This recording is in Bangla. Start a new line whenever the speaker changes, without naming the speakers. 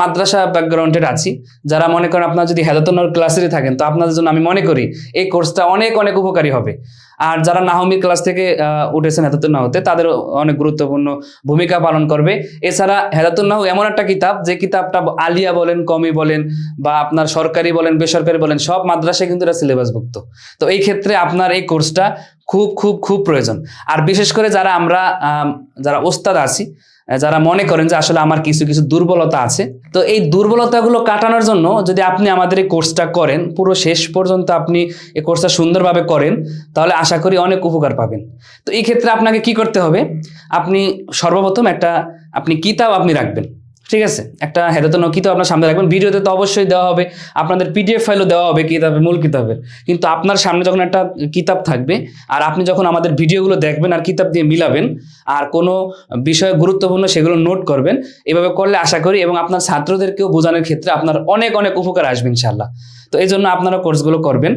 মাদ্রাসা ব্যাকগ্রাউন্ডের আছি। যারা মনে করেন আপনার যদি হেদাতন্নর ক্লাসেরই থাকেন, তো আপনাদের জন্য আমি মনে করি এই কোর্সটা অনেক অনেক উপকারী হবে। আর যারা নাহমির ক্লাস থেকে উঠেছেন হেদাতুল নাহতে তাদের অনেক গুরুত্বপূর্ণ ভূমিকা পালন করবে। এছাড়া হেদাতুল নাহু এমন একটা কিতাব, যে কিতাবটা আলিয়া বলেন, কমি বলেন, বা আপনার সরকারি বলেন, বেসরকারি বলেন, সব মাদ্রাসায় কিন্তু এটা সিলেবাসভুক্ত তো এই ক্ষেত্রে আপনার এই কোর্সটা খুব খুব খুব প্রয়োজন। আর বিশেষ করে যারা আমরা যারা ওস্তাদ আছি যারা মনে করেন যে আসলে আমার কিছু কিছু দুর্বলতা আছে, তো এই দুর্বলতাগুলো কাটানোর জন্য যদি আপনি আমাদের এই কোর্সটা করেন, পুরো শেষ পর্যন্ত আপনি এই কোর্সটা সুন্দরভাবে করেন, তাহলে আশা করি অনেক উপকার পাবেন। তো এই ক্ষেত্রে আপনাকে কি করতে হবে? আপনি সর্বপ্রথম একটা, আপনি কিতাব আপনি রাখবেন। ঠিক আছে? একটা হেদাতন কিতাব আপনার সামনে রাখবেন। ভিডিওতে তো অবশ্যই দেওয়া হবে। আপনাদের পিডিএফ ফাইলও দেওয়া হবে কিতাবের মূল কিতাবের কিন্তু আপনার সামনে যখন একটা কিতাব থাকবে, আর আপনি যখন আমাদের ভিডিওগুলো দেখবেন আর কিতাব দিয়ে মিলাবেন, আর কোনো বিষয় গুরুত্বপূর্ণ সেগুলো নোট করবেন, এভাবে করলে আশা করি এবং আপনার ছাত্রদেরকেও বোঝানোর ক্ষেত্রে আপনার অনেক অনেক উপকার আসবে ইনশাল্লাহ তো এই জন্য আপনারা কোর্সগুলো করবেন।